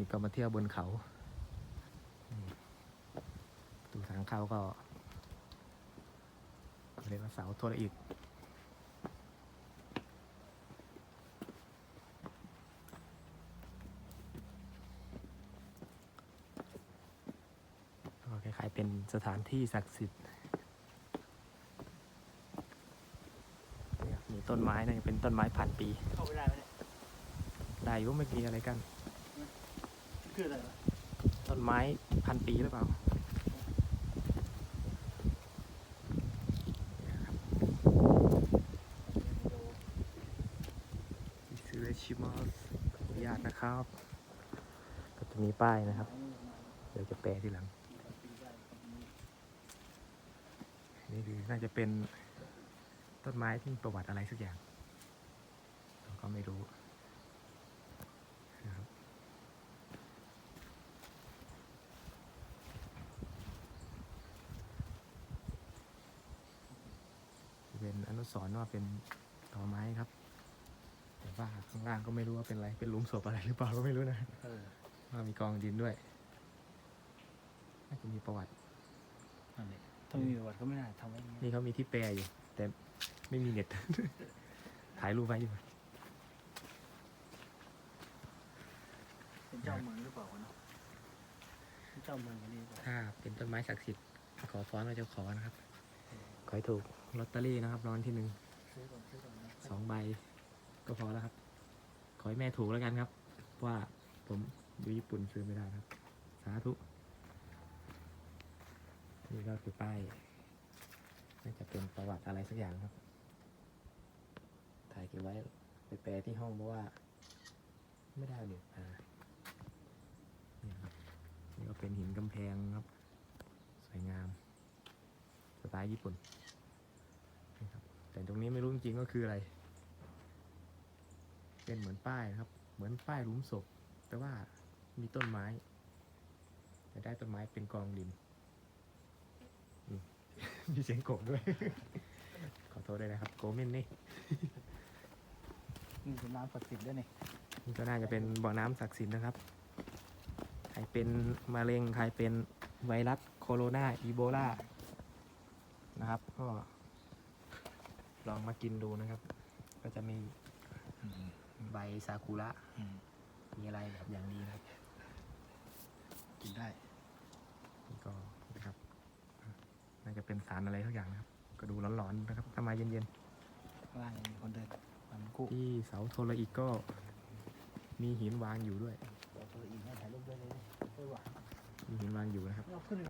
นี่ก็มาเที่ยวบนเขานี่ประตูทางเข้าก็เรียกว่าเสาโทรอีกก็คล้ายๆเป็นสถานที่ศักดิ์สิทธิ์เนี่ยมีต้นไม้นะยังเป็นต้นไม้พันปีเข้าไม่ได้ไหมเนี่ยได้อยุ่ไม่มีอะไรกัน คืออะไรต้นไม้พันปีหรือเปล่าเนี่ยครับอิซึเรชิมัสขออนุญาตนะครับ ก็จะมีป้ายนะครับ เดี๋ยวจะแปลทีหลัง นี่คือน่าจะเป็นต้นไม้ที่มีประวัติอะไรสักอย่างเราก็ไม่รู้นะครับเป็ นอนุสรณ์ว่าเป็นต่อไม้ครับ แต่ว่าข้างล่างก็ไม่รู้ว่าเป็นอะไร เป็นหลุมศพอะไรหรือเปล่าก็ไม่รู้นะเออว่ามีกองดินด้วยน่าจะมีประวัตินั่นแหละถ้าไม่มีประวัติก็ไม่น่าทำไว้อย่างนี้นี่เขามีที่แปลอยู่ แต่ไม่มีเน็ต ถ่ายรูปไว้อยู่เป็นเจ้าเมืองหรือเปล่าวะเนาะเป็นเจ้าเมืองอย่างนี้หรือเปล่า ถ้าเป็นต้นไม้ศักดิ์สิทธิ์ขอฟ้อนก็จะขอนะครับ ขอให้ถูกลอตเตอรี่นะครับรางวัลที่หนึ่งสองใบก็พอแล้วครับ ขอให้แม่ถูกแล้วกันครับ ว่าผมอยู่ญี่ปุ่นซื้อไม่ได้ครับ สาธุนี่ก็คือป้ายน่าจะเป็นประวัติอะไรสักอย่างครับ ถ่ายเก็บไว้ไปแปลที่ห้องเพราะว่า ไม่ได้เลยอ่านี่ครับนี่ก็เป็นหินกำแพงครับ สวยงาม สไตล์ญี่ปุ่นนี่ครับแต่ตรงนี้ไม่รู้จริงๆก็คืออะไร เป็นเหมือนป้ายนะครับ เหมือนป้ายหลุมศพ แต่ว่ามีต้นไม้ แต่ได้ต้นไม้เป็นกองดินอืมมีเสียงโกบด้วย ขอโทษด้วยนะครับ โกเม่นนี่นี่เป็นน้ำศักดิ์สิทธิ์ด้วยนี่นี่ก็น่าจะเป็นบ่อน้ำศักดิ์สิทธิ์นะครับ ใครเป็นมะเร็ง ใครเป็นไวรัสโคโรนาอีโบลา นะครับ ก็ ลองมากินดูนะครับ ก็จะมีใบซากุระอืมมีอะไรแบบอย่างดีนะครับ กินได้นี่ก็นะครับน่าจะเป็นสารอะไรทุกอย่างนะครับ ก็ดูร้อนๆนะครับถ้ามาเย็นข้างล่างยังมีคนเดินมันกู้ๆที่เสาโทรอีกก็มีหินวางอยู่ด้วยตัวตัวอีกให้ถ่ายรูปด้วยเลยไม่หวานมีหินวางอยู่นะครับเราขึ้น